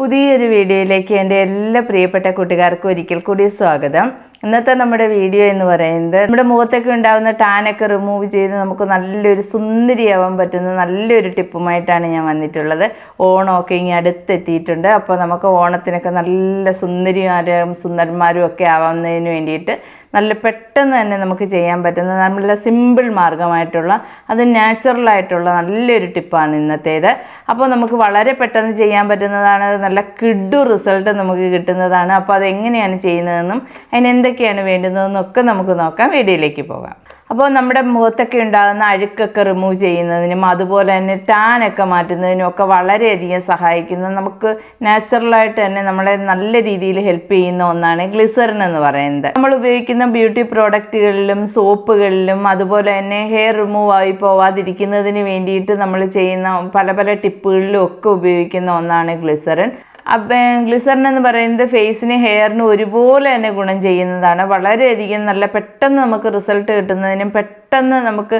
പുതിയൊരു വീഡിയോയിലേക്ക് എന്റെ എല്ലാ പ്രിയപ്പെട്ട കൂട്ടുകാർക്കും ഒരിക്കൽ കൂടി സ്വാഗതം. ഇന്നത്തെ നമ്മുടെ വീഡിയോ എന്ന് പറയുന്നത് നമ്മുടെ മുഖത്തൊക്കെ ഉണ്ടാകുന്ന ടാനൊക്കെ റിമൂവ് ചെയ്ത് നമുക്ക് നല്ലൊരു സുന്ദരിയാവാൻ പറ്റുന്ന നല്ലൊരു ടിപ്പുമായിട്ടാണ് ഞാൻ വന്നിട്ടുള്ളത്. ഓണമൊക്കെ ഇനി അടുത്തെത്തിയിട്ടുണ്ട്. അപ്പോൾ നമുക്ക് ഓണത്തിനൊക്കെ നല്ല സുന്ദരിമാരും സുന്ദരന്മാരും ഒക്കെ ആവുന്നതിന് വേണ്ടിയിട്ട് നല്ല പെട്ടെന്ന് തന്നെ നമുക്ക് ചെയ്യാൻ പറ്റുന്ന നമ്മളുടെ സിമ്പിൾ മാർഗമായിട്ടുള്ള അത് നാച്ചുറലായിട്ടുള്ള നല്ലൊരു ടിപ്പാണ് ഇന്നത്തേത്. അപ്പോൾ നമുക്ക് വളരെ പെട്ടെന്ന് ചെയ്യാൻ പറ്റുന്നതാണ്. നല്ല കിഡു റിസൾട്ട് നമുക്ക് കിട്ടുന്നതാണ്. അപ്പോൾ അതെങ്ങനെയാണ് ചെയ്യുന്നതെന്നും അതിന് എന്തൊക്കെയാണ് വേണ്ടുന്നതെന്നൊക്കെ നമുക്ക് നോക്കാം വീഡിയോയിലേക്ക് പോകാം. അപ്പോൾ നമ്മുടെ മുഖത്തൊക്കെ ഉണ്ടാകുന്ന അഴുക്കൊക്കെ റിമൂവ് ചെയ്യുന്നതിനും അതുപോലെ തന്നെ ടാനൊക്കെ മാറ്റുന്നതിനും ഒക്കെ വളരെയധികം സഹായിക്കുന്ന. നമുക്ക് നാച്ചുറലായിട്ട് തന്നെ നമ്മളെ നല്ല രീതിയിൽ ഹെൽപ്പ് ചെയ്യുന്ന ഒന്നാണ് ഗ്ലിസറിൻ എന്ന് പറയുന്നത്. നമ്മൾ ഉപയോഗിക്കുന്ന ബ്യൂട്ടി പ്രോഡക്റ്റുകളിലും സോപ്പുകളിലും അതുപോലെ തന്നെ ഹെയർ റിമൂവ് ആയി പോവാതിരിക്കുന്നതിന് വേണ്ടിയിട്ട് നമ്മൾ ചെയ്യുന്ന പല പല ടിപ്പുകളിലും ഒക്കെ ഉപയോഗിക്കുന്ന ഒന്നാണ് ഗ്ലിസറിൻ അപ്പം ഗ്ലിസറിൻ എന്ന് പറയുന്നത് ഫേസിന് ഹെയറിന് ഒരുപോലെ തന്നെ ഗുണം ചെയ്യുന്നതാണ്. വളരെയധികം നല്ല പെട്ടെന്ന് നമുക്ക് റിസൾട്ട് കിട്ടുന്നതിനും പെട്ടെന്ന് നമുക്ക്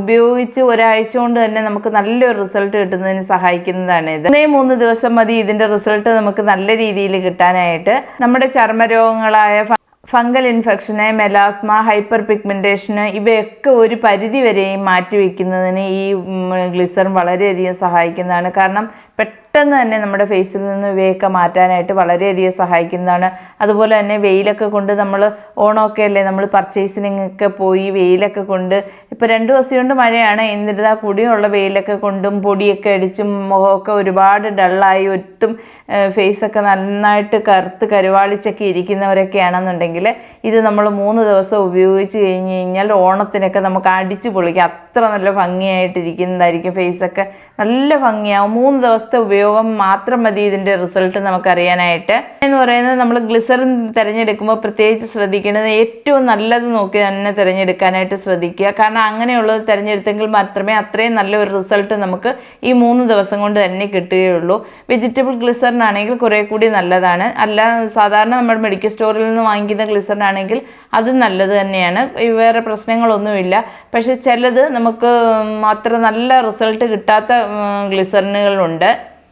ഉപയോഗിച്ച് ഒരാഴ്ച കൊണ്ട് തന്നെ നമുക്ക് നല്ലൊരു റിസൾട്ട് കിട്ടുന്നതിന് സഹായിക്കുന്നതാണ് ഇത്. മൂന്നേ മൂന്ന് ദിവസം മതി ഇതിന്റെ റിസൾട്ട് നമുക്ക് നല്ല രീതിയിൽ കിട്ടാനായിട്ട്. നമ്മുടെ ചർമ്മരോഗങ്ങളായ ഫംഗൽ ഇൻഫെക്ഷന് മെലാസ്മ ഹൈപ്പർ പിഗ്മെന്റേഷന് ഇവയൊക്കെ ഒരു പരിധി വരെയും മാറ്റിവെക്കുന്നതിന് ഈ ഗ്ലിസറിൻ വളരെയധികം സഹായിക്കുന്നതാണ്. കാരണം പെട്ടെന്ന് തന്നെ നമ്മുടെ ഫേസിൽ നിന്ന് ഇവയൊക്കെ മാറ്റാനായിട്ട് വളരെയധികം സഹായിക്കുന്നതാണ്. അതുപോലെ തന്നെ വെയിലൊക്കെ കൊണ്ട് നമ്മൾ ഓണമൊക്കെ അല്ലേ നമ്മൾ പർച്ചേസിനൊക്കെ പോയി വെയിലൊക്കെ കൊണ്ട് ഇപ്പോൾ രണ്ട് ദിവസം കൊണ്ട് മഴയാണ് എന്നിരുന്നാൽ കൂടിയുള്ള വെയിലൊക്കെ കൊണ്ടും പൊടിയൊക്കെ അടിച്ചും മുഖമൊക്കെ ഒരുപാട് ഡള്ളായി ഒട്ടും ഫേസൊക്കെ നന്നായിട്ട് കറുത്ത് കരുവാളിച്ചൊക്കെ ഇരിക്കുന്നവരൊക്കെയാണെന്നുണ്ടെങ്കിൽ ഇത് നമ്മൾ മൂന്ന് ദിവസം ഉപയോഗിച്ച് കഴിഞ്ഞ് കഴിഞ്ഞാൽ ഓണത്തിനൊക്കെ നമുക്ക് അടിച്ച് പൊളിക്കാം. അത്ര നല്ല ഭംഗിയായിട്ടിരിക്കുന്നതായിരിക്കും ഫേസൊക്കെ നല്ല ഭംഗിയാവും. മൂന്ന് ദിവസത്തെ ഉപയോഗം മാത്രം മതി ഇതിന്റെ റിസൾട്ട് നമുക്കറിയാനായിട്ട്. എന്ന് പറയുന്നത് നമ്മൾ ഗ്ലിസറിൻ തിരഞ്ഞെടുക്കുമ്പോൾ പ്രത്യേകിച്ച് ശ്രദ്ധിക്കേണ്ടത് ഏറ്റവും നല്ലത് നോക്കി തന്നെ തിരഞ്ഞെടുക്കാനായിട്ട് ശ്രദ്ധിക്കുക. കാരണം അങ്ങനെയുള്ളത് തിരഞ്ഞെടുത്തെങ്കിൽ മാത്രമേ അത്രയും നല്ലൊരു റിസൾട്ട് നമുക്ക് ഈ മൂന്ന് ദിവസം കൊണ്ട് തന്നെ കിട്ടുകയുള്ളൂ. വെജിറ്റബിൾ ഗ്ലിസറിൻ ആണെങ്കിൽ കുറേ കൂടി നല്ലതാണ്. അല്ല സാധാരണ നമ്മൾ മെഡിക്കൽ സ്റ്റോറിൽ നിന്ന് വാങ്ങിക്കുന്ന ഗ്ലിസറിൻ ആണെങ്കിൽ അത് നല്ലത് തന്നെയാണ്. വേറെ പ്രശ്നങ്ങളൊന്നുമില്ല. പക്ഷെ ചിലത് നമുക്ക് അത്ര നല്ല റിസൾട്ട് കിട്ടാത്ത ഗ്ലിസറിനുകളുണ്ട്.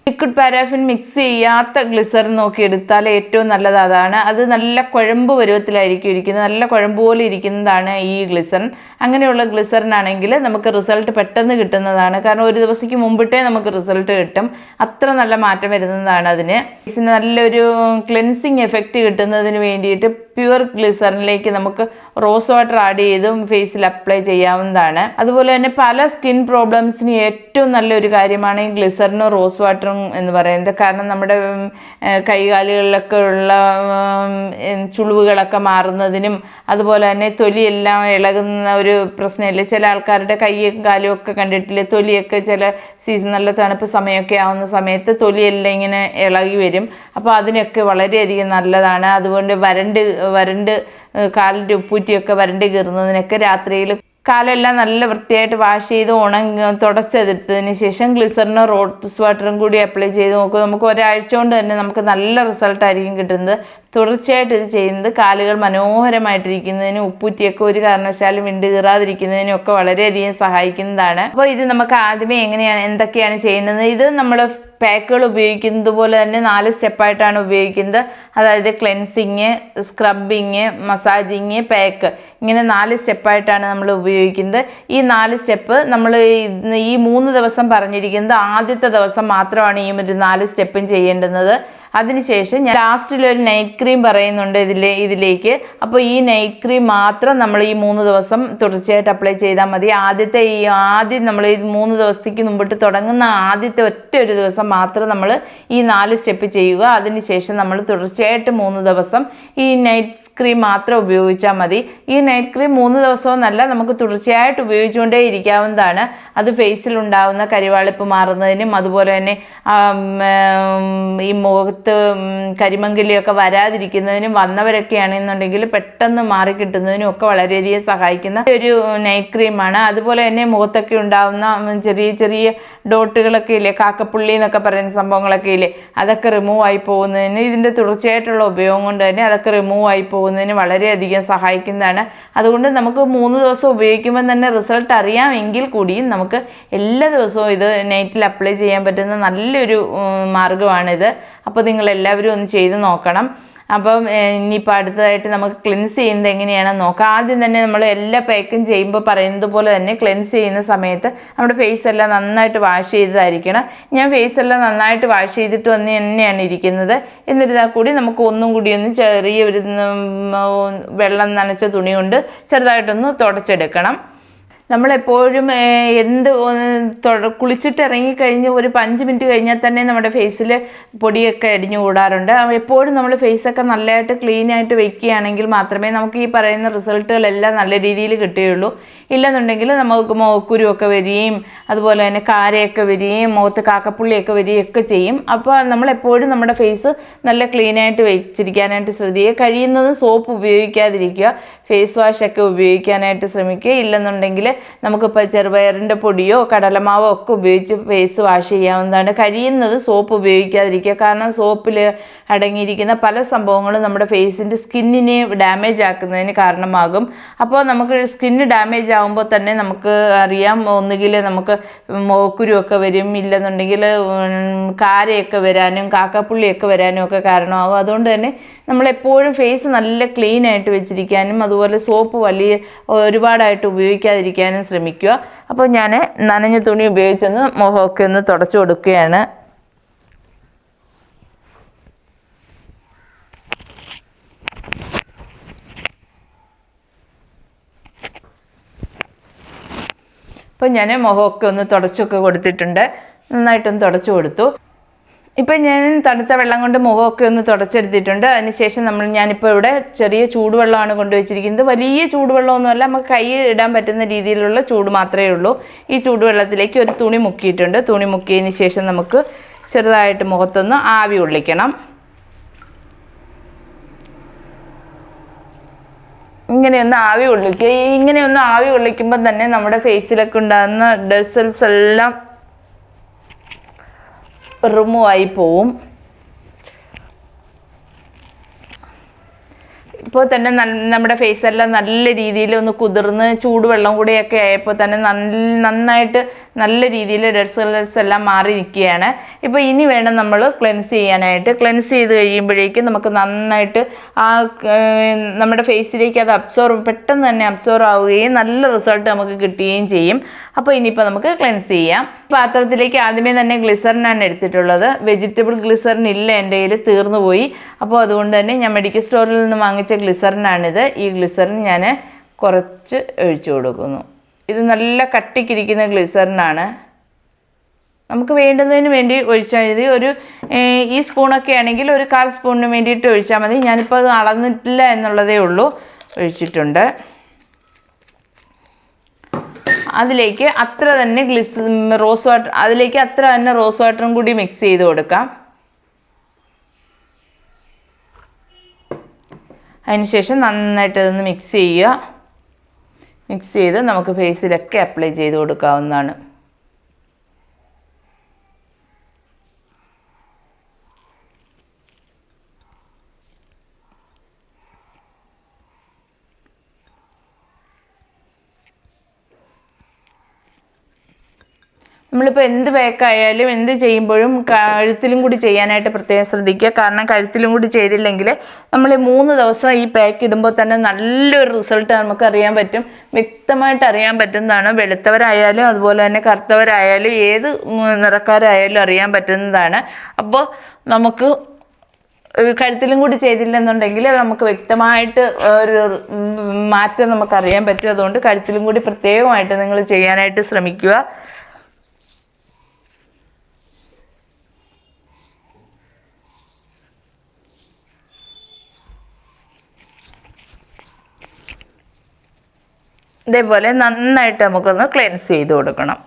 ലിക്വിഡ് പാരാഫിൻ മിക്സ് ചെയ്യാത്ത ഗ്ലിസറിൻ നോക്കി എടുത്താൽ ഏറ്റവും നല്ലത് അതാണ്. അത് നല്ല കുഴമ്പ് പരുവത്തിലായിരിക്കും ഇരിക്കുന്നത്. നല്ല കുഴമ്പ് പോലെ ഇരിക്കുന്നതാണ് ഈ ഗ്ലിസറിൻ അങ്ങനെയുള്ള ഗ്ലിസറിൻ ആണെങ്കിൽ നമുക്ക് റിസൾട്ട് പെട്ടെന്ന് കിട്ടുന്നതാണ്. കാരണം ഒരു ദിവസത്തേക്ക് മുമ്പിട്ടേ നമുക്ക് റിസൾട്ട് കിട്ടും. അത്ര നല്ല മാറ്റം വരുന്നതാണ് അതിന്. ഗ്ലിസിന് നല്ലൊരു ക്ലെൻസിങ് എഫക്റ്റ് കിട്ടുന്നതിന് വേണ്ടിയിട്ട് പ്യുവർ ഗ്ലിസറിനിലേക്ക് നമുക്ക് റോസ് വാട്ടർ ആഡ് ചെയ്തും ഫേസിൽ അപ്ലൈ ചെയ്യാവുന്നതാണ്. അതുപോലെ തന്നെ പല സ്കിൻ പ്രോബ്ലംസിന് ഏറ്റവും നല്ലൊരു കാര്യമാണ് ഈ ഗ്ലിസറിനും റോസ് വാട്ടറും എന്ന് പറയുന്നത്. കാരണം നമ്മുടെ കൈകാലുകളിലൊക്കെ ഉള്ള ചുളിവുകളൊക്കെ മാറുന്നതിനും അതുപോലെ തന്നെ തൊലിയെല്ലാം ഇളകുന്ന ഒരു പ്രശ്നമില്ല? ചില ആൾക്കാരുടെ കൈയും കാലും ഒക്കെ കണ്ടിട്ടില്ലേ? തൊലിയൊക്കെ ചില സീസൺ നല്ല തണുപ്പ് സമയമൊക്കെ ആവുന്ന സമയത്ത് തൊലിയെല്ലാം ഇങ്ങനെ ഇളകി വരും. അപ്പോൾ അതിനൊക്കെ വളരെയധികം നല്ലതാണ്. അതുകൊണ്ട് വരണ്ട് വരണ്ട് കാലിന്റെ ഉപ്പൂറ്റിയൊക്കെ വരണ്ട് കയറുന്നതിനൊക്കെ രാത്രിയിൽ കാലെല്ലാം നല്ല വൃത്തിയായിട്ട് വാഷ് ചെയ്ത് ഉണങ്ങി തുടച്ചെടുത്തതിന് ശേഷം ഗ്ലിസറിനും റോസ് വാട്ടറും കൂടി അപ്ലൈ ചെയ്ത് നോക്കുക നമുക്ക് ഒരാഴ്ച കൊണ്ട് തന്നെ നമുക്ക് നല്ല റിസൾട്ടായിരിക്കും കിട്ടുന്നത്. തുടർച്ചയായിട്ട് ഇത് ചെയ്യുന്നത് കാലുകൾ മനോഹരമായിട്ടിരിക്കുന്നതിനും ഉപ്പൂറ്റിയൊക്കെ ഒരു കാരണവശാലും വിണ്ട് കീറാതിരിക്കുന്നതിനും ഒക്കെ വളരെയധികം സഹായിക്കുന്നതാണ്. അപ്പോൾ ഇത് നമുക്ക് ആദ്യമേ എങ്ങനെയാണ് എന്തൊക്കെയാണ് ചെയ്യുന്നത്? ഇത് നമ്മൾ പാക്കുകൾ ഉപയോഗിക്കുന്നത് പോലെ തന്നെ നാല് സ്റ്റെപ്പായിട്ടാണ് ഉപയോഗിക്കുന്നത്. അതായത് ക്ലെൻസിങ് സ്ക്രബിങ് മസാജിങ് പാക്ക്. ഇങ്ങനെ നാല് സ്റ്റെപ്പായിട്ടാണ് നമ്മൾ ഉപയോഗിക്കുന്നത്. ഈ നാല് സ്റ്റെപ്പ് നമ്മൾ ഈ മൂന്ന് ദിവസം പറഞ്ഞിരിക്കുന്നത് ആദ്യത്തെ ദിവസം മാത്രമാണ് ഈ ഒരു നാല് സ്റ്റെപ്പും ചെയ്യേണ്ടുന്നത്. അതിനുശേഷം ഞാൻ ലാസ്റ്റിൽ ഒരു നൈറ്റ് ക്രീം പറയുന്നുണ്ട് ഇതിലെ ഇതിലേക്ക്. അപ്പോൾ ഈ നൈറ്റ് ക്രീം മാത്രം നമ്മൾ ഈ മൂന്ന് ദിവസം തുടർച്ചയായിട്ട് അപ്ലൈ ചെയ്താൽ മതി. ആദ്യത്തെ ഈ ആദ്യം നമ്മൾ ഈ മൂന്ന് ദിവസത്തേക്ക് മുമ്പിട്ട് തുടങ്ങുന്ന ആദ്യത്തെ ഒറ്റ ഒരു ദിവസം മാത്രം നമ്മൾ ഈ നാല് സ്റ്റെപ്പ് ചെയ്യുക. അതിനുശേഷം നമ്മൾ തുടർച്ചയായിട്ട് മൂന്ന് ദിവസം ഈ നൈറ്റ് ക്രീം മാത്രം ഉപയോഗിച്ചാൽ മതി. ഈ നൈറ്റ് ക്രീം മൂന്ന് ദിവസവും നല്ല നമുക്ക് തുടർച്ചയായിട്ട് ഉപയോഗിച്ചുകൊണ്ടേ ഇരിക്കാവുന്നതാണ്. അത് ഫേസിൽ ഉണ്ടാവുന്ന കരിവാളിപ്പ് മാറുന്നതിനും അതുപോലെ തന്നെ ഈ മുഖത്ത് കരിമങ്കലിയൊക്കെ വരാതിരിക്കുന്നതിനും വന്നവരൊക്കെ ആണെന്നുണ്ടെങ്കിൽ പെട്ടെന്ന് മാറിക്കിട്ടുന്നതിനും ഒക്കെ വളരെയധികം സഹായിക്കുന്ന ഒരു നൈറ്റ് ക്രീമാണ് അതുപോലെ തന്നെ മുഖത്തൊക്കെ ഉണ്ടാവുന്ന ചെറിയ ചെറിയ ഡോട്ടുകളൊക്കെ ഇല്ലേ കാക്കപ്പുള്ളി എന്നൊക്കെ പറയുന്ന സംഭവങ്ങളൊക്കെ ഇല്ലേ അതൊക്കെ റിമൂവ് ആയി പോകുന്നതിന് ഇതിന്റെ തുടർച്ചയായിട്ടുള്ള ഉപയോഗം കൊണ്ട് തന്നെ അതൊക്കെ റിമൂവ് ആയി പോകുന്നതിന് വളരെയധികം സഹായിക്കുന്നതാണ്. അതുകൊണ്ട് നമുക്ക് മൂന്ന് ദിവസം ഉപയോഗിക്കുമ്പോൾ തന്നെ റിസൾട്ട് അറിയാമെങ്കിൽ കൂടിയും നമുക്ക് എല്ലാ ദിവസവും ഇത് നൈറ്റിൽ അപ്ലൈ ചെയ്യാൻ പറ്റുന്ന നല്ലൊരു മാർഗമാണിത്. അപ്പോൾ നിങ്ങൾ എല്ലാവരും ഒന്ന് ചെയ്ത് നോക്കണം. അപ്പം ഇനിയിപ്പോൾ അടുത്തതായിട്ട് നമുക്ക് ക്ലെൻസ് ചെയ്യുന്നത് എങ്ങനെയാണെന്ന് നോക്കാം. ആദ്യം തന്നെ നമ്മൾ എല്ലാ പാക്കും ചെയ്യുമ്പോൾ പറയുന്നത് പോലെ തന്നെ ക്ലെൻസ് ചെയ്യുന്ന സമയത്ത് നമ്മുടെ ഫേസ് എല്ലാം നന്നായിട്ട് വാഷ് ചെയ്തതായിരിക്കണം. ഞാൻ ഫേസ് എല്ലാം നന്നായിട്ട് വാഷ് ചെയ്തിട്ട് വന്ന് തന്നെയാണ് ഇരിക്കുന്നത്. എന്നിരുന്നാൽ കൂടി നമുക്ക് ഒന്നും കൂടി ഒന്ന് ചെറിയ ഒരു വെള്ളം നനച്ച തുണി കൊണ്ട് ചെറുതായിട്ടൊന്ന് തുടച്ചെടുക്കണം. നമ്മളെപ്പോഴും എന്ത് കുളിച്ചിട്ട് ഇറങ്ങിക്കഴിഞ്ഞ് ഒരു അഞ്ച് മിനിറ്റ് കഴിഞ്ഞാൽ തന്നെ നമ്മുടെ ഫേസിൽ പൊടിയൊക്കെ അടിഞ്ഞു കൂടാറുണ്ട്. എപ്പോഴും നമ്മൾ ഫേസൊക്കെ നല്ലതായിട്ട് ക്ലീൻ ആയിട്ട് വെക്കുകയാണെങ്കിൽ മാത്രമേ നമുക്ക് ഈ പറയുന്ന റിസൾട്ടുകളെല്ലാം നല്ല രീതിയിൽ കിട്ടുകയുള്ളൂ. ഇല്ലെന്നുണ്ടെങ്കിൽ നമുക്ക് മോക്കുരുവൊക്കെ വരികയും അതുപോലെ തന്നെ കാരയൊക്കെ വരികയും മുഖത്ത് കാക്കപ്പുള്ളിയൊക്കെ വരികയും ഒക്കെ ചെയ്യും. അപ്പോൾ നമ്മളെപ്പോഴും നമ്മുടെ ഫേസ് നല്ല ക്ലീൻ ആയിട്ട് വെച്ചിരിക്കാനായിട്ട് ശ്രദ്ധിക്കുക. കഴിയുന്നതും സോപ്പ് ഉപയോഗിക്കാതിരിക്കുക. ഫേസ് വാഷൊക്കെ ഉപയോഗിക്കാനായിട്ട് ശ്രമിക്കുക. ഇല്ലെന്നുണ്ടെങ്കിൽ നമുക്കിപ്പോൾ ചെറുപയറിന്റെ പൊടിയോ കടലമാവോ ഒക്കെ ഉപയോഗിച്ച് ഫേസ് വാഷ് ചെയ്യാവുന്നതാണ്. കഴിയുന്നത് സോപ്പ് ഉപയോഗിക്കാതിരിക്കുക. കാരണം സോപ്പിൽ അടങ്ങിയിരിക്കുന്ന പല സംഭവങ്ങളും നമ്മുടെ ഫേസിന്റെ സ്കിന്നിനെ ഡാമേജ് ആക്കുന്നതിന് കാരണമാകും. അപ്പോൾ നമുക്ക് സ്കിന്ന് ഡാമേജ് ആകുമ്പോൾ തന്നെ നമുക്ക് അറിയാം ഒന്നുകിൽ നമുക്ക് മോക്കുരുമൊക്കെ വരും ഇല്ലെന്നുണ്ടെങ്കിൽ കാരയൊക്കെ വരാനും കാക്കപ്പുള്ളിയൊക്കെ വരാനും ഒക്കെ കാരണമാകും. അതുകൊണ്ട് തന്നെ നമ്മളെപ്പോഴും ഫേസ് നല്ല ക്ലീൻ ആയിട്ട് വെച്ചിരിക്കാനും അതുപോലെ സോപ്പ് വലിയ ഒരുപാടായിട്ട് ഉപയോഗിക്കാതിരിക്കാനും ശ്രമിക്കുക. അപ്പോൾ ഞാൻ നനഞ്ഞ തുണി ഉപയോഗിച്ചൊന്ന് മുഖമൊക്കെ ഒന്ന് തുടച്ചു കൊടുക്കുകയാണ്. അപ്പോൾ ഞാൻ മുഖമൊക്കെ ഒന്ന് തുടച്ചൊക്കെ കൊടുത്തിട്ടുണ്ട്. നന്നായിട്ടൊന്ന് തുടച്ചു കൊടുത്തു. ഇപ്പം ഞാൻ തണുത്ത വെള്ളം കൊണ്ട് മുഖമൊക്കെ ഒന്ന് തുടച്ചെടുത്തിട്ടുണ്ട്. അതിനുശേഷം നമ്മൾ ഞാനിപ്പോൾ ഇവിടെ ചെറിയ ചൂടുവെള്ളമാണ് കൊണ്ടുവച്ചിരിക്കുന്നത്. വലിയ ചൂടുവെള്ളമൊന്നുമല്ല നമുക്ക് കൈ ഇടാൻ പറ്റുന്ന രീതിയിലുള്ള ചൂട് മാത്രമേ ഉള്ളൂ. ഈ ചൂടുവെള്ളത്തിലേക്ക് ഒരു തുണി മുക്കിയിട്ടുണ്ട്. തുണി മുക്കിയതിന് ശേഷം നമുക്ക് ചെറുതായിട്ട് മുഖത്തൊന്ന് ആവി കൊള്ളിക്കണം ഇങ്ങനെയൊന്ന് ആവി കൊള്ളിക്കുക ഈ ഇങ്ങനെയൊന്ന് ആവി കൊള്ളിക്കുമ്പോൾ തന്നെ നമ്മുടെ ഫേസിലൊക്കെ ഉണ്ടാകുന്ന ഡെഡ് സെൽസ് എല്ലാം റിമൂവ് ആയി പോവും. ഇപ്പോൾ തന്നെ നമ്മുടെ ഫേസ് എല്ലാം നല്ല രീതിയിൽ ഒന്ന് കുതിർന്ന് ചൂടുവെള്ളം കൂടിയൊക്കെ ആയപ്പോൾ തന്നെ നന്നായിട്ട് നല്ല രീതിയിൽ ഡെഡ് സെൽസ് എല്ലാം മാറി നിൽക്കുകയാണ് ഇപ്പോൾ ഇനി വേണം നമ്മൾ ക്ലെൻസ് ചെയ്യാനായിട്ട്. ക്ലെൻസ് ചെയ്ത് കഴിയുമ്പോഴേക്കും നമുക്ക് നന്നായിട്ട് ആ നമ്മുടെ ഫേസിലേക്ക് അത് അബ്സോർവ് പെട്ടെന്ന് തന്നെ അബ്സോർവ് ആവുകയും നല്ല റിസൾട്ട് നമുക്ക് കിട്ടുകയും ചെയ്യും. അപ്പോൾ ഇനിയിപ്പോൾ നമുക്ക് ക്ലെൻസ് ചെയ്യാം. പാത്രത്തിലേക്ക് ആദ്യമേ തന്നെ ഗ്ലിസറിനാണ് എടുത്തിട്ടുള്ളത്. വെജിറ്റബിൾ ഗ്ലിസറിൻ ഇല്ല എന്റെ കയ്യിൽ തീർന്നു പോയി. അപ്പോൾ അതുകൊണ്ട് തന്നെ ഞാൻ മെഡിക്കൽ സ്റ്റോറിൽ നിന്ന് വാങ്ങിച്ച ഗ്ലിസറിനാണിത് ഈ ഗ്ലിസറിൻ ഞാൻ കുറച്ച് ഒഴിച്ചു കൊടുക്കുന്നു. ഇത് നല്ല കട്ടിക്കിരിക്കുന്ന ഗ്ലിസറിനാണ് നമുക്ക് വേണ്ടുന്നതിന് വേണ്ടി ഒഴിച്ചാൽ മതി. ഒരു ഈ സ്പൂണൊക്കെ ആണെങ്കിൽ ഒരു കാൽ സ്പൂണിന് വേണ്ടിയിട്ട് ഒഴിച്ചാൽ മതി. ഞാനിപ്പോൾ അത് അളന്നിട്ടില്ല എന്നുള്ളതേ ഉള്ളൂ. ഒഴിച്ചിട്ടുണ്ട്. അതിലേക്ക് അത്ര തന്നെ ഗ്ലിസ് റോസ് വാട്ടർ അതിലേക്ക് അത്ര തന്നെ റോസ് വാട്ടറും കൂടി മിക്സ് ചെയ്ത് കൊടുക്കാം. അതിനുശേഷം നന്നായിട്ട് അതൊന്ന് മിക്സ് ചെയ്യുക. മിക്സ് ചെയ്ത് നമുക്ക് ഫേസിലൊക്കെ അപ്ലൈ ചെയ്ത് കൊടുക്കാവുന്നതാണ്. നമ്മളിപ്പോൾ എന്ത് പാക്കായാലും എന്ത് ചെയ്യുമ്പോഴും കഴുത്തിലും കൂടി ചെയ്യാനായിട്ട് പ്രത്യേകം ശ്രദ്ധിക്കുക. കാരണം കഴുത്തിലും കൂടി ചെയ്തില്ലെങ്കിൽ നമ്മൾ മൂന്ന് ദിവസം ഈ പാക്ക് ഇടുമ്പോൾ തന്നെ നല്ലൊരു റിസൾട്ട് നമുക്ക് അറിയാൻ പറ്റും. വ്യക്തമായിട്ട് അറിയാൻ പറ്റുന്നതാണ്. വെളുത്തവരായാലും അതുപോലെ തന്നെ കറുത്തവരായാലും ഏത് നിറക്കാരായാലും അറിയാൻ പറ്റുന്നതാണ്. അപ്പോൾ നമുക്ക് കഴുത്തിലും കൂടി ചെയ്തില്ലെന്നുണ്ടെങ്കിൽ നമുക്ക് വ്യക്തമായിട്ട് ഒരു മാറ്റം നമുക്ക് അറിയാൻ പറ്റും. അതുകൊണ്ട് കഴുത്തിലും കൂടി പ്രത്യേകമായിട്ട് നിങ്ങൾ ചെയ്യാനായിട്ട് ശ്രമിക്കുക. ഇതേപോലെ നന്നായിട്ട് നമുക്കൊന്ന് ക്ലെൻസ് ചെയ്ത് കൊടുക്കണം.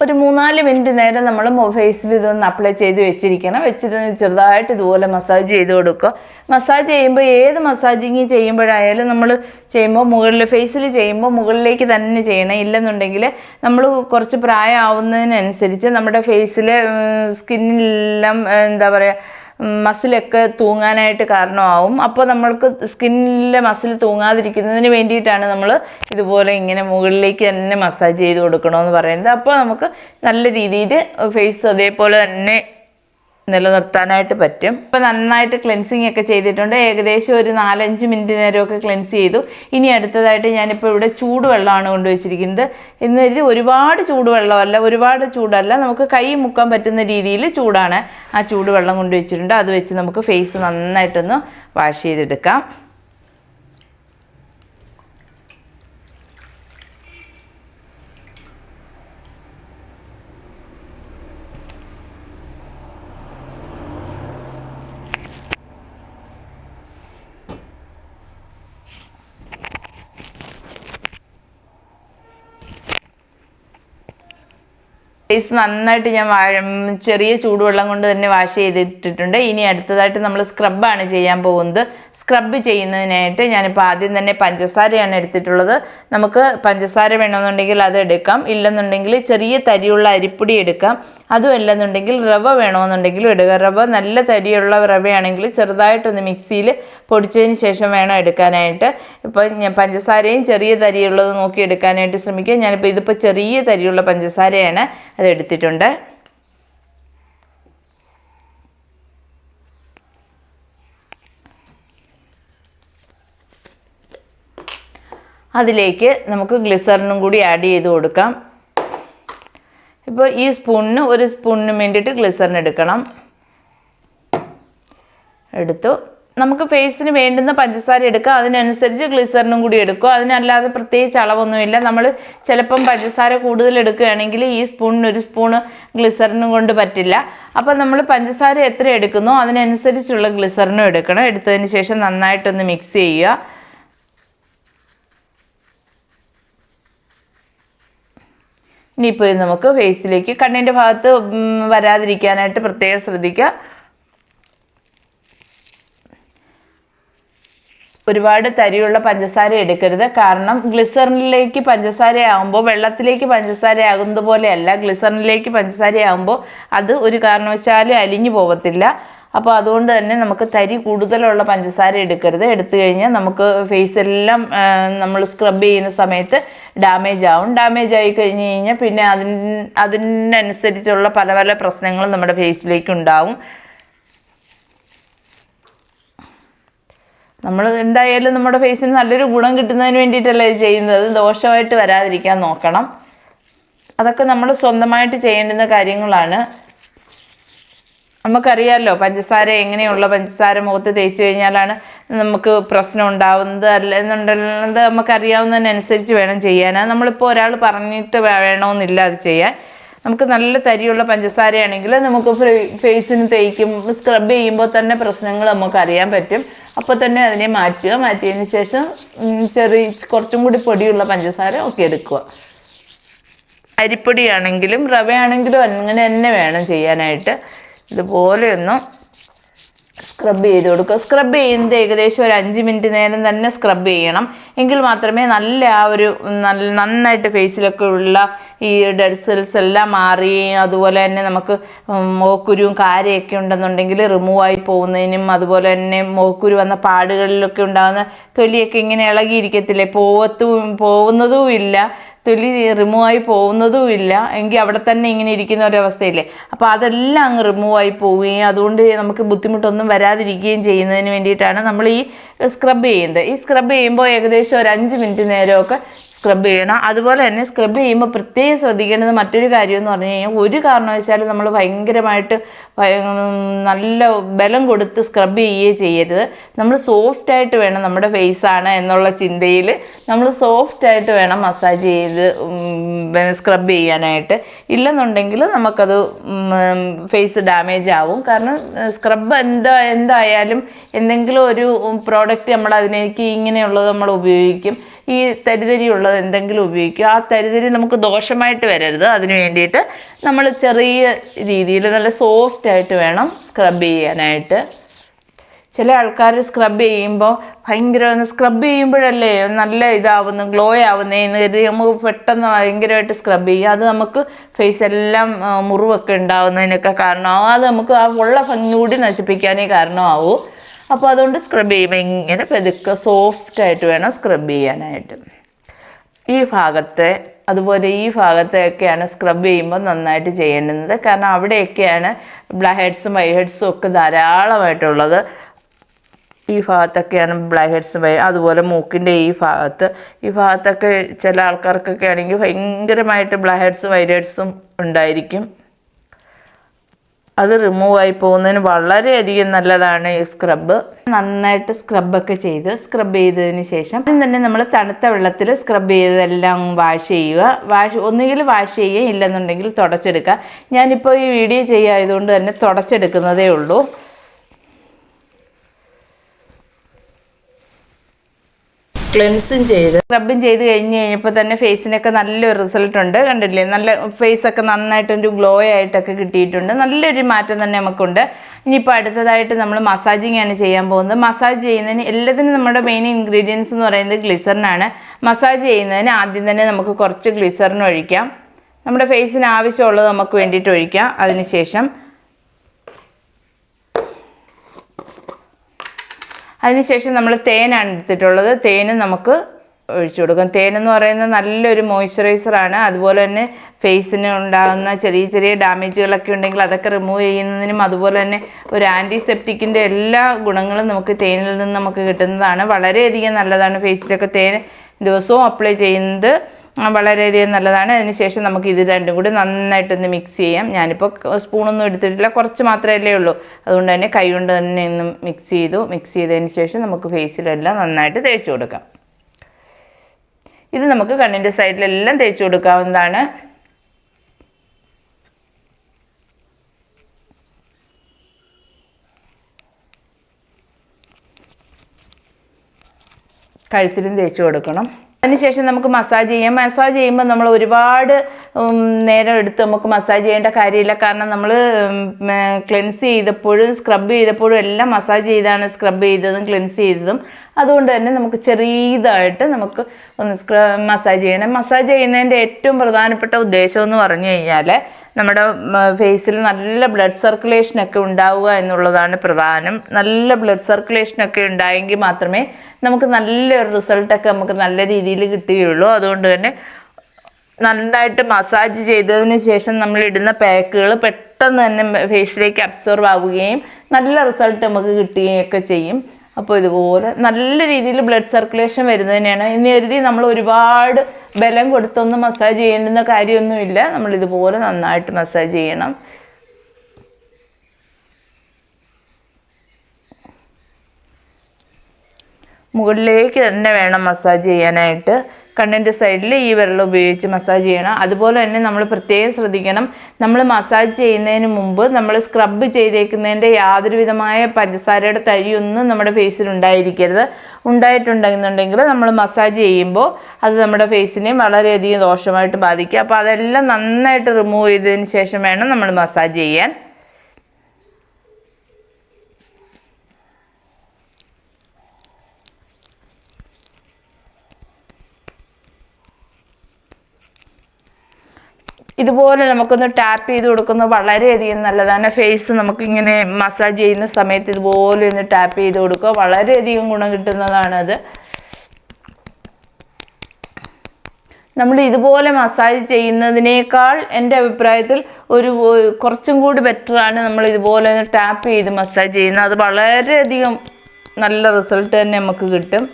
ഒരു മൂന്നാൽ മിനിറ്റ് നേരം നമ്മൾ ഫേസിൽ ഇതൊന്ന് അപ്ലൈ ചെയ്ത് വെച്ചിരിക്കണം. വെച്ചിട്ട് ചെറുതായിട്ട് ഇതുപോലെ മസാജ് ചെയ്ത് കൊടുക്കുക. മസാജ് ചെയ്യുമ്പോൾ ഏത് മസാജിങ് ചെയ്യുമ്പോഴായാലും നമ്മൾ ചെയ്യുമ്പോൾ മുകളിൽ ഫേസിൽ ചെയ്യുമ്പോൾ മുകളിലേക്ക് തന്നെ ചെയ്യണം. ഇല്ലെന്നുണ്ടെങ്കിൽ നമ്മൾ കുറച്ച് പ്രായമാവുന്നതിനനുസരിച്ച് നമ്മുടെ ഫേസിൽ സ്കിന്നിലെല്ലാം എന്താ പറയുക മസിലൊക്കെ തൂങ്ങാനായിട്ട് കാരണമാവും. അപ്പോൾ നമ്മൾക്ക് സ്കിന്നിലെ മസിൽ തൂങ്ങാതിരിക്കുന്നതിന് വേണ്ടിയിട്ടാണ് നമ്മൾ ഇതുപോലെ ഇങ്ങനെ മുകളിലേക്ക് തന്നെ മസാജ് ചെയ്ത് കൊടുക്കണമെന്ന് പറയുന്നത്. അപ്പോൾ നമുക്ക് നല്ല രീതിയിൽ ഫേസ് അതേപോലെ തന്നെ നിലനിർത്താനായിട്ട് പറ്റും. ഇപ്പം നന്നായിട്ട് ക്ലെൻസിങ് ഒക്കെ ചെയ്തിട്ടുണ്ട്. ഏകദേശം ഒരു നാലഞ്ച് മിനിറ്റ് നേരമൊക്കെ ക്ലെൻസ് ചെയ്തു. ഇനി അടുത്തതായിട്ട് ഞാനിപ്പോൾ ഇവിടെ ചൂടുവെള്ളമാണ് കൊണ്ടുവച്ചിരിക്കുന്നത്. എന്ന് കരുതി ഒരുപാട് ചൂടുവെള്ളമല്ല ഒരുപാട് ചൂടല്ല. നമുക്ക് കൈ മുക്കാൻ പറ്റുന്ന രീതിയിൽ ചൂടാണ്. ആ ചൂടുവെള്ളം കൊണ്ടുവച്ചിട്ടുണ്ട്. അത് വെച്ച് നമുക്ക് ഫേസ് നന്നായിട്ടൊന്ന് വാഷ് ചെയ്തെടുക്കാം. ഫേസ് നന്നായിട്ട് ഞാൻ ചെറിയ ചൂടുവെള്ളം കൊണ്ട് തന്നെ വാഷ് ചെയ്തിട്ടിട്ടുണ്ട്. ഇനി അടുത്തതായിട്ട് നമ്മൾ സ്ക്രബാണ് ചെയ്യാൻ പോകുന്നത്. സ്ക്രബ് ചെയ്യുന്നതിനായിട്ട് ഞാനിപ്പോൾ ആദ്യം തന്നെ പഞ്ചസാരയാണ് എടുത്തിട്ടുള്ളത്. നമുക്ക് പഞ്ചസാര വേണമെന്നുണ്ടെങ്കിൽ അത് എടുക്കാം. ഇല്ലെന്നുണ്ടെങ്കിൽ ചെറിയ തരിയുള്ള അരിപ്പൊടി എടുക്കാം. അതും അല്ലെന്നുണ്ടെങ്കിൽ റവ വേണമെന്നുണ്ടെങ്കിലും എടുക്കുക റവ നല്ല തരിയുള്ള റവയാണെങ്കിൽ ചെറുതായിട്ടൊന്ന് മിക്സിയിൽ പൊടിച്ചതിന് ശേഷം വേണം എടുക്കാനായിട്ട്. ഇപ്പോൾ ഞാൻ പഞ്ചസാരയും ചെറിയ തരിയുള്ളത് നോക്കി എടുക്കാനായിട്ട് ശ്രമിക്കുക. ഞാനിപ്പോൾ ഇതിപ്പോൾ ചെറിയ തരിയുള്ള പഞ്ചസാരയാണ് അത് എടുത്തിട്ടുണ്ട്. അതിലേക്ക് നമുക്ക് ഗ്ലിസറിനും കൂടി ആഡ് ചെയ്ത് കൊടുക്കാം. ഇപ്പോൾ ഈ സ്പൂണിന് ഒരു സ്പൂണിന് വേണ്ടിയിട്ട് ഗ്ലിസറിൻ എടുക്കണം. എടുത്തു. നമുക്ക് ഫേസിന് വേണ്ടുന്ന പഞ്ചസാര എടുക്കുക അതിനനുസരിച്ച് ഗ്ലിസറിനും കൂടി എടുക്കുക അതിനല്ലാതെ പ്രത്യേകിച്ച് അളവൊന്നുമില്ല. നമ്മൾ ചിലപ്പം പഞ്ചസാര കൂടുതൽ എടുക്കുകയാണെങ്കിൽ ഈ സ്പൂണിന് ഒരു സ്പൂണ് ഗ്ലിസറിനും കൊണ്ട് പറ്റില്ല. അപ്പോൾ നമ്മൾ പഞ്ചസാര എത്ര എടുക്കുന്നു? അതിനനുസരിച്ചുള്ള ഗ്ലിസറിനും എടുക്കണം. എടുത്തതിന് ശേഷം നന്നായിട്ടൊന്ന് മിക്സ് ചെയ്യുക. ഇനിയിപ്പോൾ നമുക്ക് ഫേസിലേക്ക് കണ്ണിന്റെ ഭാഗത്ത് വരാതിരിക്കാനായിട്ട് പ്രത്യേകം ശ്രദ്ധിക്കുക. ഒരുപാട് തരിയുള്ള പഞ്ചസാര എടുക്കരുത്. കാരണം ഗ്ലിസറിനിലേക്ക് പഞ്ചസാര ആകുമ്പോൾ വെള്ളത്തിലേക്ക് പഞ്ചസാര ആകുന്നത് ഗ്ലിസറിനിലേക്ക് പഞ്ചസാര ആകുമ്പോൾ അത് ഒരു കാരണവശാലും അലിഞ്ഞു പോകത്തില്ല അപ്പോൾ അതുകൊണ്ട് തന്നെ നമുക്ക് തരി കൂടുതലുള്ള പഞ്ചസാര എടുക്കരുത്. എടുത്തു കഴിഞ്ഞാൽ നമുക്ക് ഫേസ് എല്ലാം നമ്മൾ സ്ക്രബ് ചെയ്യുന്ന സമയത്ത് ഡാമേജ് ആവും. ഡാമേജ് ആയി കഴിഞ്ഞ് കഴിഞ്ഞാൽ പിന്നെ അതിന് അതിനനുസരിച്ചുള്ള പല പല പ്രശ്നങ്ങളും നമ്മുടെ ഫേസിലേക്ക് ഉണ്ടാവും. നമ്മൾ എന്തായാലും നമ്മുടെ ഫേസിന് നല്ലൊരു ഗുണം കിട്ടുന്നതിന് വേണ്ടിയിട്ടല്ലേ ചെയ്യുന്നത്. ദോഷമായിട്ട് വരാതിരിക്കാൻ നോക്കണം. അതൊക്കെ നമ്മൾ സ്വന്തമായിട്ട് ചെയ്യേണ്ടുന്ന കാര്യങ്ങളാണ്. നമുക്കറിയാമല്ലോ പഞ്ചസാര എങ്ങനെയുള്ള പഞ്ചസാര മുഖത്ത് തേച്ച് കഴിഞ്ഞാലാണ് നമുക്ക് പ്രശ്നം ഉണ്ടാവുന്നത്. അല്ലെന്നുണ്ടെന്നത് നമുക്കറിയാവുന്നതിനനുസരിച്ച് വേണം ചെയ്യാൻ. അത് നമ്മളിപ്പോൾ ഒരാൾ പറഞ്ഞിട്ട് വേണമെന്നില്ല അത് ചെയ്യാൻ. നമുക്ക് നല്ല തരിയുള്ള പഞ്ചസാരയാണെങ്കിൽ നമുക്ക് ഫേസിന് തേക്കും സ്ക്രബ് ചെയ്യുമ്പോൾ തന്നെ പ്രശ്നങ്ങൾ നമുക്ക് അറിയാൻ പറ്റും. അപ്പോൾ തന്നെ അതിനെ മാറ്റുക. മാറ്റിയതിന് ശേഷം ചെറിയ കുറച്ചും കൂടി പൊടിയുള്ള പഞ്ചസാര ഒക്കെ എടുക്കുക. അരിപ്പൊടിയാണെങ്കിലും റവയാണെങ്കിലും അങ്ങനെ തന്നെ വേണം ചെയ്യാനായിട്ട്. ഇതുപോലെയൊന്ന് സ്ക്രബ് ചെയ്ത് കൊടുക്കുക. സ്ക്രബ് ചെയ്യുന്നത് ഏകദേശം ഒരു അഞ്ച് മിനിറ്റ് നേരം തന്നെ സ്ക്രബ് ചെയ്യണം. എങ്കിൽ മാത്രമേ നല്ല ആ ഒരു നല്ല നന്നായിട്ട് ഫേസിലൊക്കെ ഉള്ള ഈ ഡെഡ് സെൽസ് എല്ലാം മാറി അതുപോലെ തന്നെ നമുക്ക് മോക്കുരുവും കാരയൊക്കെ ഉണ്ടെന്നുണ്ടെങ്കിൽ റിമൂവ് ആയി പോകുന്നതിനും അതുപോലെ തന്നെ മോക്കുരു വന്ന പാടുകളിലൊക്കെ ഉണ്ടാകുന്ന തൊലിയൊക്കെ ഇങ്ങനെ ഇളകിയിരിക്കത്തില്ലേ? പോവത്തും പോകുന്നതും ഇല്ല. തൊലി പോകുന്നതും ഇല്ല എങ്കിൽ അവിടെ തന്നെ ഇങ്ങനെ ഇരിക്കുന്ന ഒരവസ്ഥയില്ലേ? അപ്പോൾ അതെല്ലാം അങ്ങ് റിമൂവ് ആയി പോവുകയും അതുകൊണ്ട് നമുക്ക് ബുദ്ധിമുട്ടൊന്നും വരാതിരിക്കുകയും ചെയ്യുന്നതിന് വേണ്ടിയിട്ടാണ് നമ്മൾ ഈ സ്ക്രബ് ചെയ്യുന്നത്. ഈ സ്ക്രബ് ചെയ്യുമ്പോൾ ഏകദേശം ഒരു അഞ്ച് മിനിറ്റ് നേരമൊക്കെ സ്ക്രബ് ചെയ്യണം. അതുപോലെ തന്നെ സ്ക്രബ് ചെയ്യുമ്പോൾ പ്രത്യേകം ശ്രദ്ധിക്കേണ്ടത് മറ്റൊരു കാര്യം എന്ന് പറഞ്ഞു കഴിഞ്ഞാൽ ഒരു കാരണവശാലും നമ്മൾ ഭയങ്കരമായിട്ട് നല്ല ബലം കൊടുത്ത് സ്ക്രബ് ചെയ്യുകയേ ചെയ്യരുത്. നമ്മൾ സോഫ്റ്റായിട്ട് വേണം നമ്മുടെ ഫേസ് ആണ് എന്നുള്ള ചിന്തയിൽ നമ്മൾ സോഫ്റ്റായിട്ട് വേണം മസാജ് ചെയ്ത് സ്ക്രബ് ചെയ്യാനായിട്ട്. ഇല്ലെന്നുണ്ടെങ്കിൽ നമുക്കത് ഫേസ് ഡാമേജ് ആവും. കാരണം സ്ക്രബ് എന്താ എന്തായാലും എന്തെങ്കിലും ഒരു പ്രോഡക്റ്റ് നമ്മൾ അതിലേക്ക് ഇങ്ങനെയുള്ളത് നമ്മൾ ഉപയോഗിക്കും. ഈ തരിതരിയുള്ളത് എന്തെങ്കിലും ഉപയോഗിക്കുക. ആ തരിതരി നമുക്ക് ദോഷമായിട്ട് വരരുത്. അതിന് വേണ്ടിയിട്ട് നമ്മൾ ചെറിയ രീതിയിൽ നല്ല സോഫ്റ്റ് ആയിട്ട് വേണം സ്ക്രബ് ചെയ്യാനായിട്ട്. ചില ആൾക്കാർ സ്ക്രബ് ചെയ്യുമ്പോൾ ഭയങ്കര സ്ക്രബ് ചെയ്യുമ്പോഴല്ലേ നല്ല ഇതാവുന്നു ഗ്ലോ ആവുന്നതെന്ന് കരുതി നമുക്ക് പെട്ടെന്ന് ഭയങ്കരമായിട്ട് സ്ക്രബ് ചെയ്യുക. അത് നമുക്ക് ഫേസ് എല്ലാം മുറിവൊക്കെ ഉണ്ടാവുന്നതിനൊക്കെ കാരണമാവും. അത് നമുക്ക് ആ ഉള്ള ഭംഗി കൂടി നശിപ്പിക്കാനേ കാരണമാവും. അപ്പോൾ അതുകൊണ്ട് സ്ക്രബ് ചെയ്യുമ്പോൾ ഇങ്ങനെ പെതുക്കെ സോഫ്റ്റായിട്ട് വേണം സ്ക്രബ് ചെയ്യാനായിട്ട്. ഈ ഭാഗത്തെ അതുപോലെ ഈ ഭാഗത്തെയൊക്കെയാണ് സ്ക്രബ് ചെയ്യുമ്പോൾ നന്നായിട്ട് ചെയ്യേണ്ടുന്നത്. കാരണം അവിടെയൊക്കെയാണ് ബ്ലാക്ക് ഹെഡ്സും വൈ ഹെഡ്സും ഒക്കെ ധാരാളമായിട്ടുള്ളത്. ഈ ഭാഗത്തൊക്കെയാണ് ബ്ലാക്ക് ഹെഡ്സും വൈ അതുപോലെ മൂക്കിന്റെ ഈ ഭാഗത്ത്. ഈ ഭാഗത്തൊക്കെ ചില ആൾക്കാർക്കൊക്കെ ആണെങ്കിൽ ഭയങ്കരമായിട്ട് ബ്ലാക്ക് ഹെഡ്സും ഹെഡ്സും ഉണ്ടായിരിക്കും. അത് റിമൂവ് ആയി പോകുന്നതിന് വളരെയധികം നല്ലതാണ് ഈ സ്ക്രബ്ബ് നന്നായിട്ട് സ്ക്രബൊക്കെ ചെയ്ത് സ്ക്രബ് ചെയ്തതിന് ശേഷം ആദ്യം തന്നെ നമ്മൾ തണുത്ത വെള്ളത്തിൽ സ്ക്രബ് ചെയ്തതെല്ലാം വാഷ് ചെയ്യുക. വാഷ് ഒന്നുകിൽ വാഷ് ചെയ്യുക ഇല്ലെന്നുണ്ടെങ്കിൽ തുടച്ചെടുക്കുക. ഞാനിപ്പോൾ ഈ വീഡിയോ ചെയ്യായതുകൊണ്ട് തന്നെ തുടച്ചെടുക്കുന്നതേ ഉള്ളൂ. ക്ലെൻസും ചെയ്ത് സ്ക്രബും ചെയ്ത് കഴിഞ്ഞ് കഴിഞ്ഞപ്പോൾ തന്നെ ഫേസിനൊക്കെ നല്ലൊരു റിസൾട്ട് ഉണ്ട്. കണ്ടില്ലേ? നല്ല ഫേസൊക്കെ നന്നായിട്ടൊരു ഗ്ലോ ആയിട്ടൊക്കെ കിട്ടിയിട്ടുണ്ട്. നല്ലൊരു മാറ്റം തന്നെ നമുക്കുണ്ട്. ഇനിയിപ്പോൾ അടുത്തതായിട്ട് നമ്മൾ മസാജിങ് ആണ് ചെയ്യാൻ പോകുന്നത്. മസാജ് ചെയ്യുന്നതിന് എല്ലാത്തിനും നമ്മുടെ മെയിൻ ഇൻഗ്രീഡിയൻസ് എന്ന് പറയുന്നത് ഗ്ലിസറിനാണ് മസാജ് ചെയ്യുന്നതിന് ആദ്യം തന്നെ നമുക്ക് കുറച്ച് ഗ്ലിസറിൻ ഒഴിക്കാം. നമ്മുടെ ഫേസിന് ആവശ്യമുള്ളത് നമുക്ക് വേണ്ടിയിട്ട് ഒഴിക്കാം. അതിനുശേഷം അതിനുശേഷം നമ്മൾ തേനാണ് എടുത്തിട്ടുള്ളത്. തേന് നമുക്ക് ഒഴിച്ചു കൊടുക്കാം. തേനെന്ന് പറയുന്നത് നല്ലൊരു മോയ്സ്ചറൈസറാണ് അതുപോലെ തന്നെ ഫേസിന് ഉണ്ടാകുന്ന ചെറിയ ചെറിയ ഡാമേജുകളൊക്കെ ഉണ്ടെങ്കിൽ അതൊക്കെ റിമൂവ് ചെയ്യുന്നതിനും അതുപോലെ തന്നെ ഒരു ആന്റിസെപ്റ്റിക്കിന്റെ എല്ലാ ഗുണങ്ങളും നമുക്ക് തേനിൽ നിന്ന് നമുക്ക് കിട്ടുന്നതാണ്. വളരെയധികം നല്ലതാണ് ഫേസിലൊക്കെ തേൻ ദിവസവും അപ്ലൈ ചെയ്യുന്നത്. വളരെയധികം നല്ലതാണ്. അതിനുശേഷം നമുക്ക് ഇത് രണ്ടും കൂടി നന്നായിട്ടൊന്ന് മിക്സ് ചെയ്യാം. ഞാനിപ്പോൾ സ്പൂണൊന്നും എടുത്തിട്ടില്ല. കുറച്ച് മാത്രമല്ലേ ഉള്ളൂ. അതുകൊണ്ട് തന്നെ കൈ കൊണ്ട് തന്നെ ഒന്ന് മിക്സ് ചെയ്തു. മിക്സ് ചെയ്തതിന് ശേഷം നമുക്ക് ഫേസിലെല്ലാം നന്നായിട്ട് തേച്ച് കൊടുക്കാം. ഇത് നമുക്ക് കണ്ണിന്റെ സൈഡിലെല്ലാം തേച്ച് കൊടുക്കാവുന്നതാണ്. കഴുത്തിലും തേച്ച് കൊടുക്കണം. അതിനുശേഷം നമുക്ക് മസാജ് ചെയ്യാം. മസാജ് ചെയ്യുമ്പോൾ നമ്മൾ ഒരുപാട് നേരം എടുത്ത് നമുക്ക് മസാജ് ചെയ്യേണ്ട കാര്യമില്ല. കാരണം നമ്മൾ ക്ലെൻസ് ചെയ്തപ്പോഴും സ്ക്രബ് ചെയ്തപ്പോഴും എല്ലാം മസാജ് ചെയ്താണ്. സ്ക്രബ് ചെയ്തതും ക്ലെൻസ് ചെയ്തതും. അതുകൊണ്ട് തന്നെ നമുക്ക് ചെറിയതായിട്ട് നമുക്ക് ഒന്ന് മസാജ് ചെയ്യണം. മസാജ് ചെയ്യുന്നതിന്റെ ഏറ്റവും പ്രധാനപ്പെട്ട ഉദ്ദേശം എന്ന് പറഞ്ഞു കഴിഞ്ഞാൽ നമ്മുടെ ഫേസിൽ നല്ല ബ്ലഡ് സർക്കുലേഷനൊക്കെ ഉണ്ടാവുക എന്നുള്ളതാണ് പ്രധാനം. നല്ല ബ്ലഡ് സർക്കുലേഷനൊക്കെ ഉണ്ടായെങ്കിൽ മാത്രമേ നമുക്ക് നല്ലൊരു റിസൾട്ടൊക്കെ നമുക്ക് നല്ല രീതിയിൽ കിട്ടുകയുള്ളൂ. അതുകൊണ്ട് തന്നെ നന്നായിട്ട് മസാജ് ചെയ്തതിന് ശേഷം നമ്മൾ ഇടുന്ന പാക്കുകൾ പെട്ടെന്ന് തന്നെ ഫേസിലേക്ക് അബ്സോർവ് ആവുകയും നല്ല റിസൾട്ട് നമുക്ക് കിട്ടുകയും ഒക്കെ ചെയ്യും. അപ്പോൾ ഇതുപോലെ നല്ല രീതിയിൽ ബ്ലഡ് സർക്കുലേഷൻ വരുന്നതിനാണ് ഇനി കരുതി നമ്മൾ ഒരുപാട് ബലം കൊടുത്തൊന്നും മസാജ് ചെയ്യേണ്ടുന്ന കാര്യമൊന്നുമില്ല. നമ്മൾ ഇതുപോലെ നന്നായിട്ട് മസാജ് ചെയ്യണം. മുകളിലേക്ക് തന്നെ വേണം മസാജ് ചെയ്യാനായിട്ട്. കണ്ണിന്റെ സൈഡിൽ ഈ വിരൽ ഉപയോഗിച്ച് മസാജ് ചെയ്യണം. അതുപോലെ തന്നെ നമ്മൾ പ്രത്യേകം ശ്രദ്ധിക്കണം. നമ്മൾ മസാജ് ചെയ്യുന്നതിന് മുമ്പ് നമ്മൾ സ്ക്രബ് ചെയ്തേക്കുന്നതിന്റെ യാതൊരുവിധമായ പഞ്ചസാരയുടെ തരിയൊന്നും നമ്മുടെ ഫേസിൽ ഉണ്ടായിരിക്കരുത്. ഉണ്ടായിട്ടുണ്ടെന്നുണ്ടെങ്കിൽ നമ്മൾ മസാജ് ചെയ്യുമ്പോൾ അത് നമ്മുടെ ഫേസിനെ വളരെയധികം ദോഷമായിട്ട് ബാധിക്കും. അപ്പോൾ അതെല്ലാം നന്നായിട്ട് റിമൂവ് ചെയ്തതിന് ശേഷം വേണം നമ്മൾ മസാജ് ചെയ്യാൻ. ഇതുപോലെ നമുക്കൊന്ന് ടാപ്പ് ചെയ്ത് കൊടുക്കുന്നത് വളരെയധികം നല്ലതാണ്. ഫേസ് നമുക്കിങ്ങനെ മസാജ് ചെയ്യുന്ന സമയത്ത് ഇതുപോലെ ഒന്ന് ടാപ്പ് ചെയ്ത് കൊടുക്കുക. വളരെയധികം ഗുണം കിട്ടുന്നതാണത്. നമ്മൾ ഇതുപോലെ മസാജ് ചെയ്യുന്നതിനേക്കാൾ എന്റെ അഭിപ്രായത്തിൽ ഒരു കുറച്ചും കൂടി ബെറ്ററാണ് നമ്മൾ ഇതുപോലെ ഒന്ന് ടാപ്പ് ചെയ്ത് മസാജ് ചെയ്യുന്നത്. അത് വളരെയധികം നല്ല റിസൾട്ട് തന്നെ നമുക്ക് കിട്ടും.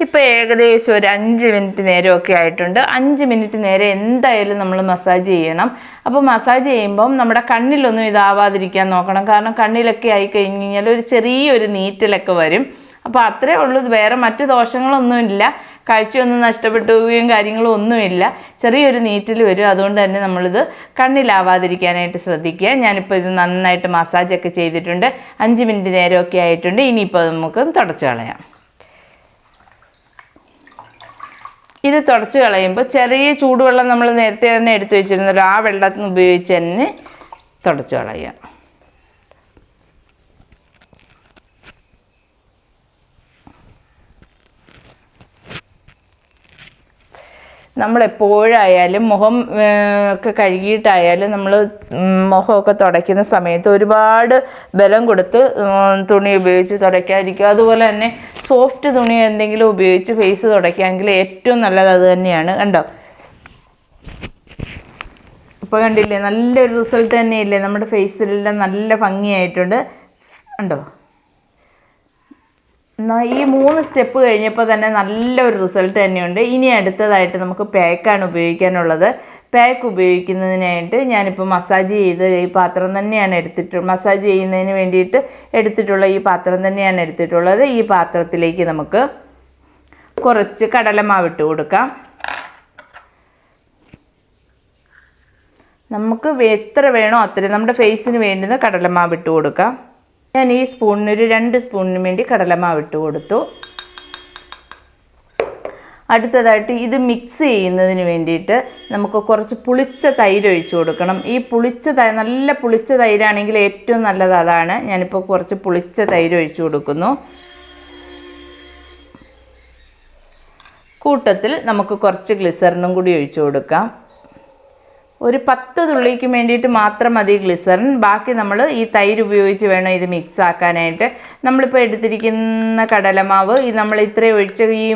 ഇപ്പോൾ ഏകദേശം ഒരു അഞ്ച് മിനിറ്റ് നേരമൊക്കെ ആയിട്ടുണ്ട്. അഞ്ച് മിനിറ്റ് നേരെ എന്തായാലും നമ്മൾ മസാജ് ചെയ്യണം. അപ്പോൾ മസാജ് ചെയ്യുമ്പം നമ്മുടെ കണ്ണിലൊന്നും ഇതാവാതിരിക്കാൻ നോക്കണം. കാരണം കണ്ണിലൊക്കെ ആയി കഴിഞ്ഞ് കഴിഞ്ഞാൽ ഒരു ചെറിയൊരു നീറ്റലൊക്കെ വരും. അപ്പോൾ അത്രേ ഉള്ളൂ. വേറെ മറ്റു ദോഷങ്ങളൊന്നുമില്ല. കാഴ്ചയൊന്നും നഷ്ടപ്പെട്ടു പോവുകയും കാര്യങ്ങളും ഒന്നുമില്ല ചെറിയൊരു നീറ്റിൽ വരും. അതുകൊണ്ട് തന്നെ നമ്മളിത് കണ്ണിലാവാതിരിക്കാനായിട്ട് ശ്രദ്ധിക്കുക. ഞാനിപ്പോൾ ഇത് നന്നായിട്ട് മസാജൊക്കെ ചെയ്തിട്ടുണ്ട്. അഞ്ച് മിനിറ്റ് നേരമൊക്കെ ആയിട്ടുണ്ട്. ഇനിയിപ്പോൾ നമുക്ക് തുടച്ചു കളയാം. ഇത് തുടച്ച് കളയുമ്പോൾ ചെറിയ ചൂടുവെള്ളം നമ്മൾ നേരത്തെ തന്നെ എടുത്തു വെച്ചിരുന്നല്ലോ ആ വെള്ളം ഉപയോഗിച്ച് തന്നെ തുടച്ച് കളയുക. നമ്മൾ എപ്പോഴായാലും മുഖം ഒക്കെ കഴുകിയിട്ടായാലും നമ്മൾ മുഖമൊക്കെ തുടയ്ക്കുന്ന സമയത്ത് ഒരുപാട് ബലം കൊടുത്ത് തുണി ഉപയോഗിച്ച് തുടയ്ക്കാതിരിക്കുക. അതുപോലെ തന്നെ സോഫ്റ്റ് തുണി എന്തെങ്കിലും ഉപയോഗിച്ച് ഫേസ് തുടയ്ക്കാമെങ്കിൽ ഏറ്റവും നല്ലത് അത് തന്നെയാണ്. കണ്ടോ? ഇപ്പോൾ കണ്ടില്ലേ? നല്ലൊരു റിസൾട്ട് തന്നെയില്ലേ? നമ്മുടെ ഫേസിലെല്ലാം നല്ല ഭംഗിയായിട്ടുണ്ട്. കണ്ടോ? ഈ മൂന്ന് സ്റ്റെപ്പ് കഴിഞ്ഞപ്പോൾ തന്നെ നല്ലൊരു റിസൾട്ട് തന്നെയുണ്ട്. ഇനി അടുത്തതായിട്ട് നമുക്ക് പാക്കാണ് ഉപയോഗിക്കാനുള്ളത്. പാക്ക് ഉപയോഗിക്കുന്നതിനായിട്ട് ഞാനിപ്പോൾ മസാജ് ചെയ്ത് ഈ പാത്രം തന്നെയാണ് എടുത്തിട്ട് മസാജ് ചെയ്യുന്നതിന് വേണ്ടിയിട്ട് എടുത്തിട്ടുള്ള ഈ പാത്രം തന്നെയാണ് എടുത്തിട്ടുള്ളത്. ഈ പാത്രത്തിലേക്ക് നമുക്ക് കുറച്ച് കടലമാവ് ഇട്ട് കൊടുക്കാം. നമുക്ക് എത്ര വേണോ അത്രയും നമ്മുടെ ഫേസിന് വേണ്ടുന്ന കടലമാവ് ഇട്ട് കൊടുക്കാം. ഞാൻ ഈ സ്പൂണിന് ഒരു രണ്ട് സ്പൂണിന് വേണ്ടി കടലമാവ് ഇട്ട് കൊടുത്തു. അടുത്തതായിട്ട് ഇത് മിക്സ് ചെയ്യുന്നതിന് വേണ്ടിയിട്ട് നമുക്ക് കുറച്ച് പുളിച്ച തൈര് ഒഴിച്ചു കൊടുക്കണം. ഈ പുളിച്ച തൈ നല്ല പുളിച്ച തൈരാണെങ്കിൽ ഏറ്റവും നല്ലത് അതാണ്. ഞാനിപ്പോൾ കുറച്ച് പുളിച്ച തൈര് ഒഴിച്ചു കൊടുക്കുന്നു. കൂട്ടത്തിൽ നമുക്ക് കുറച്ച് ഗ്ലിസറിനും കൂടി ഒഴിച്ചു കൊടുക്കാം. ഒരു പത്ത് തുള്ളിക്ക് വേണ്ടിയിട്ട് മാത്രം മതി ഗ്ലിസറിൻ ബാക്കി നമ്മൾ ഈ തൈര് ഉപയോഗിച്ച് വേണം ഇത് മിക്സ് ആക്കാനായിട്ട്. നമ്മളിപ്പോൾ എടുത്തിരിക്കുന്ന കടലമാവ് ഈ നമ്മൾ ഇത്രയും ഒഴിച്ച ഈ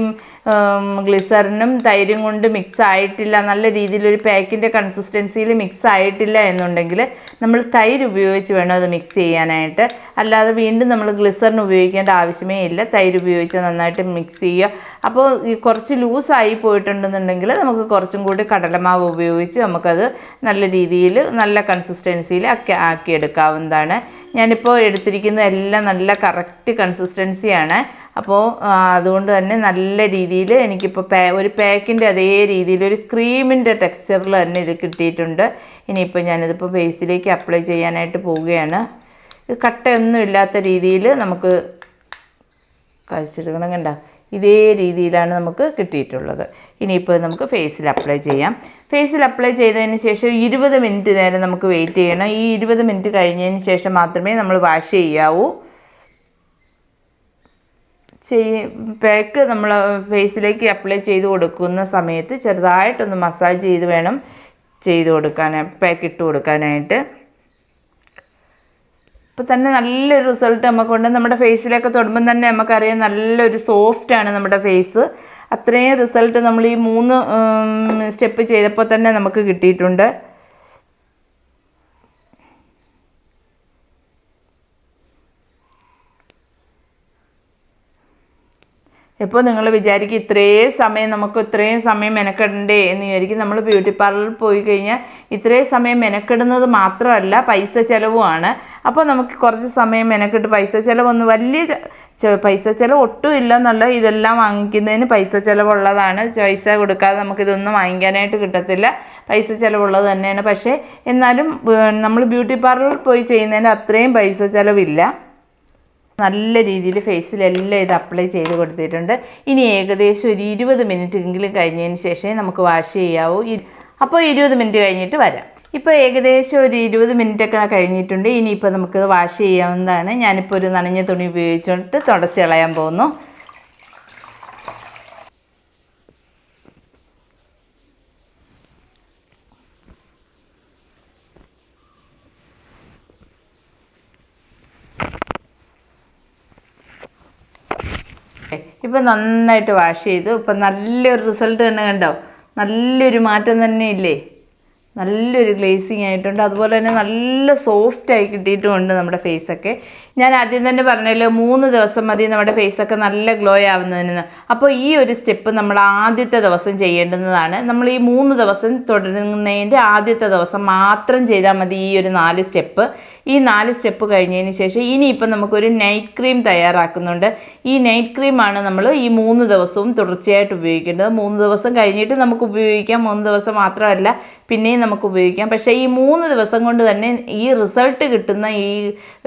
ഗ്ലിസറിനും തൈരും കൊണ്ട് മിക്സ് ആയിട്ടില്ല നല്ല രീതിയിൽ ഒരു പാക്കിന്റെ കൺസിസ്റ്റൻസിയിൽ മിക്സ് ആയിട്ടില്ല എന്നുണ്ടെങ്കിൽ നമ്മൾ തൈര് ഉപയോഗിച്ച് വേണം അത് മിക്സ് ചെയ്യാനായിട്ട്. അല്ലാതെ വീണ്ടും നമ്മൾ ഗ്ലിസറിൻ ഉപയോഗിക്കേണ്ട ആവശ്യമേ ഇല്ല. തൈര് ഉപയോഗിച്ച് നന്നായിട്ട് മിക്സ് ചെയ്യുക. അപ്പോൾ കുറച്ച് ലൂസായി പോയിട്ടുണ്ടെന്നുണ്ടെങ്കിൽ നമുക്ക് കുറച്ചും കൂടി കടലമാവ് ഉപയോഗിച്ച് നമുക്കത് നല്ല രീതിയിൽ നല്ല കൺസിസ്റ്റൻസിയിൽ ആക്കി ആക്കിയെടുക്കാവുന്നതാണ് ഞാനിപ്പോൾ എടുത്തിരിക്കുന്ന എല്ലാം നല്ല കറക്റ്റ് കൺസിസ്റ്റൻസിയാണ് അപ്പോൾ അതുകൊണ്ട് തന്നെ നല്ല രീതിയിൽ എനിക്കിപ്പോൾ പേ ഒരു പാക്കിന്റെ അതേ രീതിയിൽ ഒരു ക്രീമിന്റെ ടെക്സ്ചറിൽ തന്നെ ഇത് കിട്ടിയിട്ടുണ്ട്. ഇനിയിപ്പോൾ ഞാനിതിപ്പോൾ ഫേസിലേക്ക് അപ്ലൈ ചെയ്യാനായിട്ട് പോവുകയാണ്. കട്ടയൊന്നും ഇല്ലാത്ത രീതിയിൽ നമുക്ക് കഴിച്ചെടുക്കണം കണ്ട. ഇതേ രീതിയിലാണ് നമുക്ക് കിട്ടിയിട്ടുള്ളത്. ഇനിയിപ്പോൾ നമുക്ക് ഫേസിൽ അപ്ലൈ ചെയ്യാം. ഫേസിൽ അപ്ലൈ ചെയ്തതിന് ശേഷം ഇരുപത് മിനിറ്റ് നേരം നമുക്ക് വെയിറ്റ് ചെയ്യണം. ഈ ഇരുപത് മിനിറ്റ് കഴിഞ്ഞതിന് ശേഷം മാത്രമേ നമ്മൾ വാഷ് ചെയ്യാവൂ. ചെയ് പാക്ക് നമ്മൾ ഫേസിലേക്ക് അപ്ലൈ ചെയ്ത് കൊടുക്കുന്ന സമയത്ത് ചെറുതായിട്ടൊന്ന് മസാജ് ചെയ്ത് വേണം ചെയ്ത് കൊടുക്കാൻ പാക്ക് ഇട്ട് കൊടുക്കാനായിട്ട്. ഇപ്പോൾ തന്നെ നല്ലൊരു റിസൾട്ട് നമുക്കുണ്ട് നമ്മുടെ ഫേസിലൊക്കെ തൊടുമ്പം തന്നെ നമുക്കറിയാം നല്ലൊരു സോഫ്റ്റാണ് നമ്മുടെ ഫേസ് അത്രയും റിസൾട്ട് നമ്മൾ ഈ മൂന്ന് സ്റ്റെപ്പ് ചെയ്തപ്പോൾ തന്നെ നമുക്ക് കിട്ടിയിട്ടുണ്ട്. ഇപ്പോൾ നിങ്ങൾ വിചാരിക്കും ഇത്രയും സമയം നമുക്ക് ഇത്രയും സമയം മെനക്കെടണ്ടേ എന്ന് വിചാരിക്കും. നമ്മൾ ബ്യൂട്ടി പാർലറിൽ പോയി കഴിഞ്ഞാൽ ഇത്രയും സമയം മെനക്കെടുന്നത് മാത്രമല്ല പൈസ ചിലവുമാണ്. അപ്പോൾ നമുക്ക് കുറച്ച് സമയം മെനക്കെട്ട് പൈസ ചിലവൊന്നും വലിയ പൈസ ചിലവ് ഒട്ടും ഇല്ല എന്നല്ല ഇതെല്ലാം വാങ്ങിക്കുന്നതിന് പൈസ ചിലവുള്ളതാണ്. പൈസ കൊടുക്കാതെ നമുക്കിതൊന്നും വാങ്ങിക്കാനായിട്ട് കിട്ടത്തില്ല. പൈസ ചിലവുള്ളത് തന്നെയാണ്. പക്ഷേ എന്നാലും നമ്മൾ ബ്യൂട്ടി പാർലറിൽ പോയി ചെയ്യുന്നതിന് അത്രയും പൈസ ചിലവില്ല. നല്ല രീതിയിൽ ഫേസിലെല്ലാം ഇത് അപ്ലൈ ചെയ്ത് കൊടുത്തിട്ടുണ്ട്. ഇനി ഏകദേശം ഒരു ഇരുപത് മിനിറ്റ് എങ്കിലും കഴിഞ്ഞതിന് ശേഷമേ നമുക്ക് വാഷ് ചെയ്യാവൂ. അപ്പോൾ ഇരുപത് മിനിറ്റ് കഴിഞ്ഞിട്ട് വരാം. ഇപ്പോൾ ഏകദേശം ഒരു ഇരുപത് മിനിറ്റ് ഒക്കെ കഴിഞ്ഞിട്ടുണ്ട്. ഇനിയിപ്പോൾ നമുക്ക് വാഷ് ചെയ്യാവുന്നതാണ്. ഞാനിപ്പോൾ ഒരു നനഞ്ഞ തുണി ഉപയോഗിച്ചുകൊണ്ട് തുടച്ച് കളയാൻ പോകുന്നു. ഇപ്പം നന്നായിട്ട് വാഷ് ചെയ്തു. ഇപ്പം നല്ലൊരു റിസൾട്ട് തന്നെ കണ്ടോ? നല്ലൊരു മാറ്റം തന്നെ ഇല്ലേ? നല്ലൊരു ഗ്ലേസിങ് ആയിട്ടുണ്ട്. അതുപോലെ തന്നെ നല്ല സോഫ്റ്റ് ആയി കിട്ടിയിട്ടുമുണ്ട് നമ്മുടെ ഫേസൊക്കെ ഞാൻ ആദ്യം തന്നെ പറഞ്ഞല്ലോ മൂന്ന് ദിവസം മതി നമ്മുടെ ഫേസൊക്കെ നല്ല ഗ്ലോ ആവുന്നതിന് അപ്പോൾ ഈ ഒരു സ്റ്റെപ്പ് നമ്മൾ ആദ്യത്തെ ദിവസം ചെയ്യേണ്ടുന്നതാണ്. നമ്മൾ ഈ മൂന്ന് ദിവസം തുടരുന്നതിന്റെ ആദ്യത്തെ ദിവസം മാത്രം ചെയ്താൽ മതി ഈ ഒരു നാല് സ്റ്റെപ്പ് ഈ നാല് സ്റ്റെപ്പ് കഴിഞ്ഞതിന് ശേഷം ഇനിയിപ്പോൾ നമുക്കൊരു നൈറ്റ് ക്രീം തയ്യാറാക്കുന്നുണ്ട്. ഈ നൈറ്റ് ക്രീമാണ് നമ്മൾ ഈ മൂന്ന് ദിവസവും തുടർച്ചയായിട്ട് ഉപയോഗിക്കേണ്ടത്. മൂന്ന് ദിവസം കഴിഞ്ഞിട്ട് നമുക്ക് ഉപയോഗിക്കാം. മൂന്ന് ദിവസം മാത്രമല്ല പിന്നെയും നമുക്ക് ഉപയോഗിക്കാം പക്ഷേ ഈ മൂന്ന് ദിവസം കൊണ്ട് തന്നെ ഈ റിസൾട്ട് കിട്ടുന്ന ഈ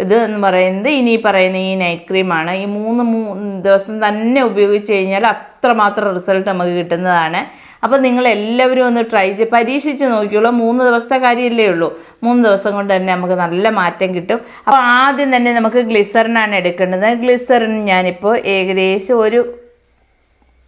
ഇത് എന്ന് പറയുന്നത് ഇനി പറയുന്ന ഈ നൈറ്റ് ക്രീമാണ്. ഈ മൂന്ന് മൂ ദിവസം തന്നെ ഉപയോഗിച്ച് കഴിഞ്ഞാൽ അത്രമാത്രം റിസൾട്ട് നമുക്ക് കിട്ടുന്നതാണ്. അപ്പോൾ നിങ്ങൾ എല്ലാവരും ഒന്ന് ട്രൈ ചെയ്ത് പരീക്ഷിച്ച് നോക്കിയോളൂ മൂന്ന് ദിവസത്തെ കാര്യമല്ലേ ഉള്ളൂ. മൂന്ന് ദിവസം കൊണ്ട് തന്നെ നമുക്ക് നല്ല മാറ്റം കിട്ടും. അപ്പോൾ ആദ്യം തന്നെ നമുക്ക് ഗ്ലിസറിനാണ് എടുക്കേണ്ടത്. ഗ്ലിസറിൻ ഞാനിപ്പോൾ ഏകദേശം ഒരു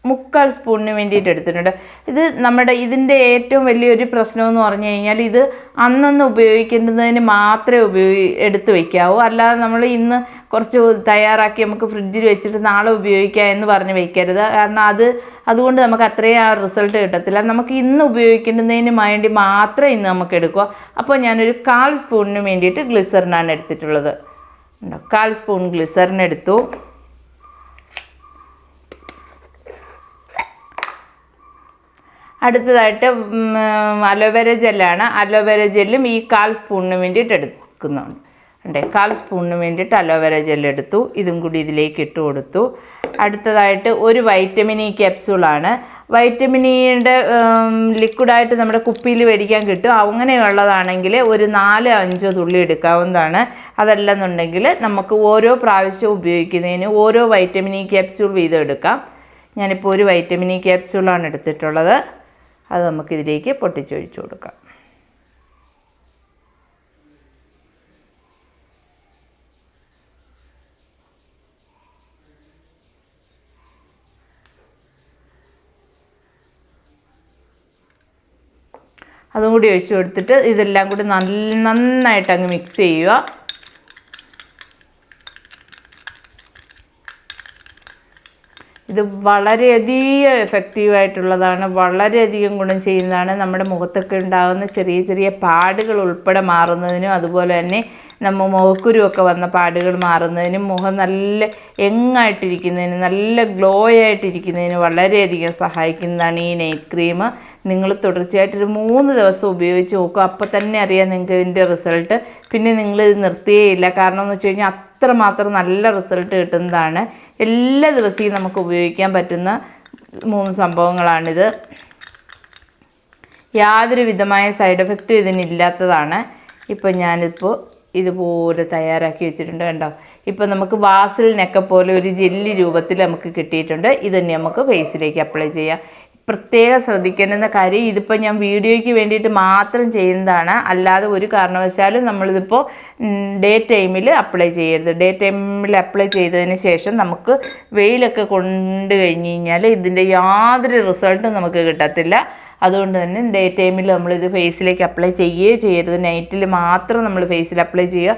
മുക്കാൽ സ്പൂണിന് വേണ്ടിയിട്ട് എടുത്തിട്ടുണ്ട്. ഇത് നമ്മുടെ ഇതിന്റെ ഏറ്റവും വലിയൊരു പ്രശ്നമെന്ന് പറഞ്ഞു കഴിഞ്ഞാൽ ഇത് അന്നന്ന് ഉപയോഗിക്കേണ്ടതിന് മാത്രമേ ഉപയോഗി എടുത്ത് വയ്ക്കാവൂ. അല്ലാതെ നമ്മൾ ഇന്ന് കുറച്ച് തയ്യാറാക്കി നമുക്ക് ഫ്രിഡ്ജിൽ വെച്ചിട്ട് നാളെ ഉപയോഗിക്കാം എന്ന് പറഞ്ഞ് വയ്ക്കരുത്. കാരണം അത് അതുകൊണ്ട് നമുക്ക് അത്രയും ആ റിസൾട്ട് കിട്ടത്തില്ല. നമുക്ക് ഇന്ന് ഉപയോഗിക്കേണ്ടതിന് വേണ്ടി മാത്രമേ ഇന്ന് നമുക്ക് എടുക്കുക അപ്പോൾ ഞാനൊരു കാൽ സ്പൂണിന് വേണ്ടിയിട്ട് ഗ്ലിസറിനാണ് എടുത്തിട്ടുള്ളത്? കാൽ സ്പൂൺ ഗ്ലിസറിൻ എടുത്തു അടുത്തതായിട്ട് അലോവേര ജെല്ലാണ്. അലോവേര ജെല്ലും ഈ കാൽ സ്പൂണിന് വേണ്ടിയിട്ട് എടുക്കുന്നുണ്ട്. ഉണ്ട് കാൽ സ്പൂണിന് വേണ്ടിയിട്ട് അലോവേര ജെൽ എടുത്തു. ഇതും കൂടി ഇതിലേക്ക് ഇട്ട് കൊടുത്തു. അടുത്തതായിട്ട് ഒരു വൈറ്റമിൻ ഇ ക്യാപ്സ്യൂളാണ്. വൈറ്റമിൻ ഇയുടെ ലിക്വിഡായിട്ട് നമ്മുടെ കുപ്പിയിൽ മേടിക്കാൻ കിട്ടും. അങ്ങനെയുള്ളതാണെങ്കിൽ ഒരു നാല് അഞ്ചോ തുള്ളി എടുക്കാവുന്നതാണ്. അതല്ലെന്നുണ്ടെങ്കിൽ നമുക്ക് ഓരോ പ്രാവശ്യം ഉപയോഗിക്കുന്നതിന് ഓരോ വൈറ്റമിൻ ഇ ക്യാപ്സൂൾ വീതം എടുക്കാം. ഞാനിപ്പോൾ ഒരു വൈറ്റമിൻ ഇ ക്യാപ്സ്യൂളാണ് എടുത്തിട്ടുള്ളത്. അത് നമുക്കിതിലേക്ക് പൊട്ടിച്ചൊഴിച്ചു കൊടുക്കാം. അതും കൂടി ഒഴിച്ചു കൊടുത്തിട്ട് ഇതെല്ലാം കൂടി നല്ല നന്നായിട്ട് അങ്ങ് മിക്സ് ചെയ്യുക. ഇത് വളരെയധികം എഫക്റ്റീവായിട്ടുള്ളതാണ് വളരെയധികം ഗുണം ചെയ്യുന്നതാണ്. നമ്മുടെ മുഖത്തൊക്കെ ഉണ്ടാകുന്ന ചെറിയ ചെറിയ പാടുകൾ ഉൾപ്പെടെ മാറുന്നതിനും അതുപോലെ തന്നെ നമ്മൾ മുഖക്കുരുവൊക്കെ വന്ന പാടുകൾ മാറുന്നതിനും മുഖം നല്ല എങ്ങായിട്ടിരിക്കുന്നതിന് നല്ല ഗ്ലോ ആയിട്ടിരിക്കുന്നതിന് വളരെയധികം സഹായിക്കുന്നതാണ് ഈ നൈറ്റ് ക്രീം. നിങ്ങൾ തുടർച്ചയായിട്ടൊരു മൂന്ന് ദിവസം ഉപയോഗിച്ച് നോക്കുക. അപ്പോൾ തന്നെ അറിയാം നിങ്ങൾക്ക് ഇതിന്റെ റിസൾട്ട്. പിന്നെ നിങ്ങൾ ഇത് നിർത്തിയേയില്ല കാരണം എന്ന് വെച്ച് കഴിഞ്ഞാൽ അത്രമാത്രം നല്ല റിസൾട്ട് കിട്ടുന്നതാണ്. എല്ലാ ദിവസവും നമുക്ക് ഉപയോഗിക്കാൻ പറ്റുന്ന മൂന്ന് സംഭവങ്ങളാണിത്. യാതൊരു വിധമായ സൈഡ് എഫക്റ്റും ഇതിനില്ലാത്തതാണ്. ഇപ്പോൾ ഞാനിപ്പോൾ ഇതുപോലെ തയ്യാറാക്കി വെച്ചിട്ടുണ്ട് കണ്ടോ? ഇപ്പോൾ നമുക്ക് വാസലിനൊക്കെ പോലെ ഒരു ജെല്ലി രൂപത്തിൽ നമുക്ക് കിട്ടിയിട്ടുണ്ട്. ഇത് തന്നെ നമുക്ക് ഫേസിലേക്ക് അപ്ലൈ ചെയ്യാം. പ്രത്യേകം ശ്രദ്ധിക്കേണ്ടുന്ന കാര്യം ഇതിപ്പോൾ ഞാൻ വീഡിയോയ്ക്ക് വേണ്ടിയിട്ട് മാത്രം ചെയ്യുന്നതാണ്. അല്ലാതെ ഒരു കാരണവശാലും നമ്മളിതിപ്പോൾ ഡേ ടൈമിൽ അപ്ലൈ ചെയ്യരുത്. ഡേ ടൈമിൽ അപ്ലൈ ചെയ്തതിന് ശേഷം നമുക്ക് വെയിലൊക്കെ കൊണ്ട് കഴിഞ്ഞ് കഴിഞ്ഞാൽ ഇതിന്റെ യാതൊരു റിസൾട്ടും നമുക്ക് കിട്ടത്തില്ല. അതുകൊണ്ട് തന്നെ ഡേ ടൈമിൽ നമ്മളിത് ഫേസിലേക്ക് അപ്ലൈ ചെയ്യുകയേ ചെയ്യരുത്. നൈറ്റിൽ മാത്രം നമ്മൾ ഫേസിൽ അപ്ലൈ ചെയ്യുക.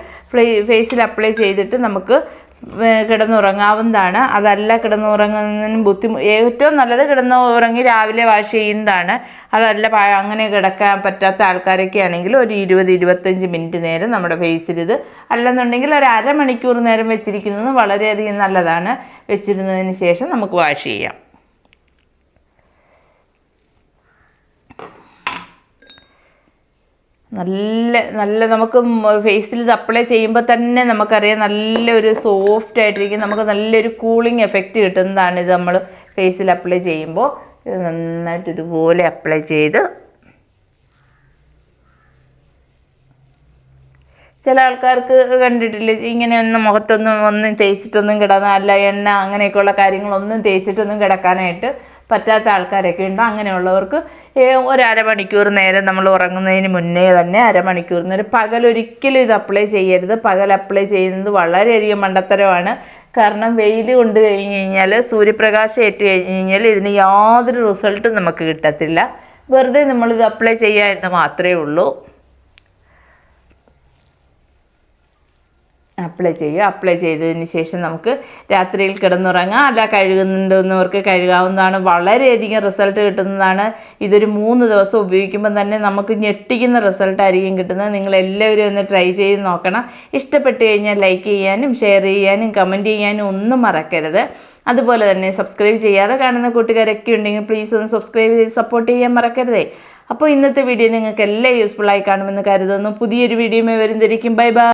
ഫേസിൽ അപ്ലൈ ചെയ്തിട്ട് നമുക്ക് കിടന്നുറങ്ങാവുന്നതാണ്. അതല്ല കിടന്നുറങ്ങുന്നതിന് ബുദ്ധിമുട്ട് ഏറ്റവും നല്ലത് കിടന്ന് ഉറങ്ങി രാവിലെ വാഷ് ചെയ്യുന്നതാണ്. അതല്ല അങ്ങനെ കിടക്കാൻ പറ്റാത്ത ആൾക്കാരൊക്കെ ആണെങ്കിൽ ഒരു ഇരുപത് ഇരുപത്തഞ്ച് മിനിറ്റ് നേരം നമ്മുടെ ഫേസിൽ ഇത്. അല്ലെന്നുണ്ടെങ്കിൽ ഒരു അരമണിക്കൂർ നേരം വെച്ചിരിക്കുന്നത് വളരെയധികം നല്ലതാണ്. വെച്ചിരുന്നതിന് ശേഷം നമുക്ക് വാഷ് ചെയ്യാം. നല്ല നല്ല നമുക്ക് ഫേസിൽ ഇത് അപ്ലൈ ചെയ്യുമ്പോൾ തന്നെ നമുക്കറിയാം നല്ലൊരു സോഫ്റ്റ് ആയിട്ടിരിക്കും. നമുക്ക് നല്ലൊരു കൂളിംഗ് എഫക്റ്റ് കിട്ടുന്നതാണ് ഇത് നമ്മൾ ഫേസിൽ അപ്ലൈ ചെയ്യുമ്പോൾ ഇത് നന്നായിട്ട് ഇതുപോലെ അപ്ലൈ ചെയ്ത്. ചില ആൾക്കാർക്ക് കണ്ടിട്ടില്ല ഇങ്ങനെയൊന്നും മുഖത്തൊന്നും ഒന്നും തേച്ചിട്ടൊന്നും കിടന്ന അല്ല എണ്ണ അങ്ങനെയൊക്കെയുള്ള കാര്യങ്ങളൊന്നും തേച്ചിട്ടൊന്നും കിടക്കാനായിട്ട് പറ്റാത്ത ആൾക്കാരൊക്കെ ഉണ്ട്. അങ്ങനെയുള്ളവർക്ക് ഒരു അരമണിക്കൂർ നേരം നമ്മൾ ഉറങ്ങുന്നതിന് മുന്നേ തന്നെ അരമണിക്കൂർ നേരം പകലൊരിക്കലും ഇത് അപ്ലൈ ചെയ്യരുത്. പകൽ അപ്ലൈ ചെയ്യുന്നത് വളരെയധികം മണ്ടത്തരമാണ്. കാരണം വെയിൽ കൊണ്ട് കഴിഞ്ഞ് കഴിഞ്ഞാൽ സൂര്യപ്രകാശം ഏറ്റ് കഴിഞ്ഞ് കഴിഞ്ഞാൽ ഇതിന് യാതൊരു റിസൾട്ടും നമുക്ക് കിട്ടത്തില്ല. വെറുതെ നമ്മളിത് അപ്ലൈ ചെയ്യാമെന്ന് മാത്രമേ ഉള്ളൂ. അപ്ലൈ ചെയ്യുക. അപ്ലൈ ചെയ്തതിന് ശേഷം നമുക്ക് രാത്രിയിൽ കിടന്നുറങ്ങാം. അല്ല കഴുകുന്നുണ്ടെന്നവർക്ക് കഴുകാവുന്നതാണ്. വളരെയധികം റിസൾട്ട് കിട്ടുന്നതാണ്. ഇതൊരു മൂന്ന് ദിവസം ഉപയോഗിക്കുമ്പോൾ തന്നെ നമുക്ക് ഞെട്ടിക്കുന്ന റിസൾട്ടായിരിക്കും കിട്ടുന്നത്. നിങ്ങൾ എല്ലാവരും ഒന്ന് ട്രൈ ചെയ്ത് നോക്കണം. ഇഷ്ടപ്പെട്ട് കഴിഞ്ഞാൽ ലൈക്ക് ചെയ്യാനും ഷെയർ ചെയ്യാനും കമന്റ് ചെയ്യാനും ഒന്നും മറക്കരുത്. അതുപോലെ തന്നെ സബ്സ്ക്രൈബ് ചെയ്യാതെ കാണുന്ന കൂട്ടുകാരൊക്കെ ഉണ്ടെങ്കിൽ പ്ലീസ് ഒന്ന് സബ്സ്ക്രൈബ് ചെയ്ത് സപ്പോർട്ട് ചെയ്യാൻ മറക്കരുതേ. അപ്പോൾ ഇന്നത്തെ വീഡിയോ നിങ്ങൾക്ക് എല്ലാം ആയി കാണുമെന്ന് കരുതുന്നു. പുതിയൊരു വീഡിയോയുമായി വരുന്നതായിരിക്കും. Bye bye